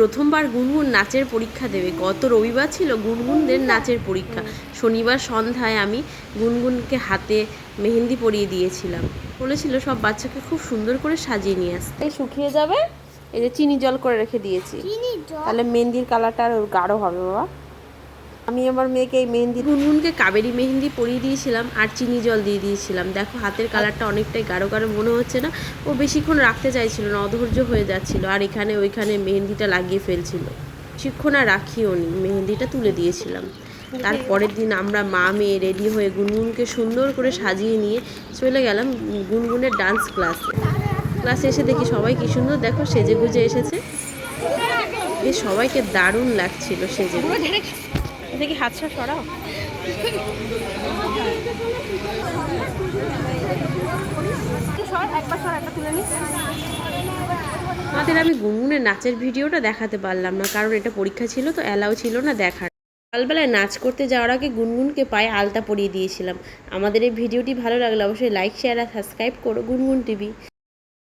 প্রথমবার গুনগুন নাচের পরীক্ষা দেবে। গত রবিবার ছিল গুনগুনদের নাচের পরীক্ষা। শনিবার সন্ধ্যায় আমি গুনগুনকে হাতে মেহেন্দি পরিয়ে দিয়েছিলাম। বলেছিল সব বাচ্চাকে খুব সুন্দর করে সাজিয়ে নিয়ে আসতে শুকিয়ে যাবে। এই যে চিনি জল করে রেখে দিয়েছি। তাহলে মেহেন্দির কালারটা আর গাঢ় হবে বাবা। আমি আমার মেয়েকে এই মেহেন্দি গুনগুনকে কাবেরি মেহেন্দি পরিয়ে দিয়েছিলাম আর চিনি জল দিয়ে দিয়েছিলাম। দেখো, হাতের কালারটা অনেকটাই গাঢ় গাঢ় মনে হচ্ছে না। ও বেশিক্ষণ রাখতে চাইছিল না, অধৈর্য হয়ে যাচ্ছিল আর এখানে ওইখানে মেহেন্দিটা লাগিয়ে ফেলছিল। বেশিক্ষণ আর রাখিও নি, মেহেন্দিটা তুলে দিয়েছিলাম। তারপরের দিন আমরা মা মেয়ে রেডি হয়ে গুনগুনকে সুন্দর করে সাজিয়ে নিয়ে চলে গেলাম গুনগুনের ডান্স ক্লাসে। ক্লাসে এসে দেখি সবাই কি সুন্দর, দেখো সেজে গুজে এসেছে। বেশ সবাইকে দারুণ লাগছিল সেজে এটা হাতটা সরাও? আমাদের আমি গুনগুনের নাচের ভিডিওটা দেখাতে পারলাম না কারণ এটা পরীক্ষা ছিল তো অ্যালাউ ছিল না দেখার। সকালবেলায় নাচ করতে যাওয়ার আগে গুনগুনকে পায়ে আলতা পরিয়ে দিয়েছিলাম। আমাদের এই ভিডিওটি ভালো লাগলে অবশ্যই লাইক শেয়ার আর সাবস্ক্রাইব করো গুনগুন টিভি।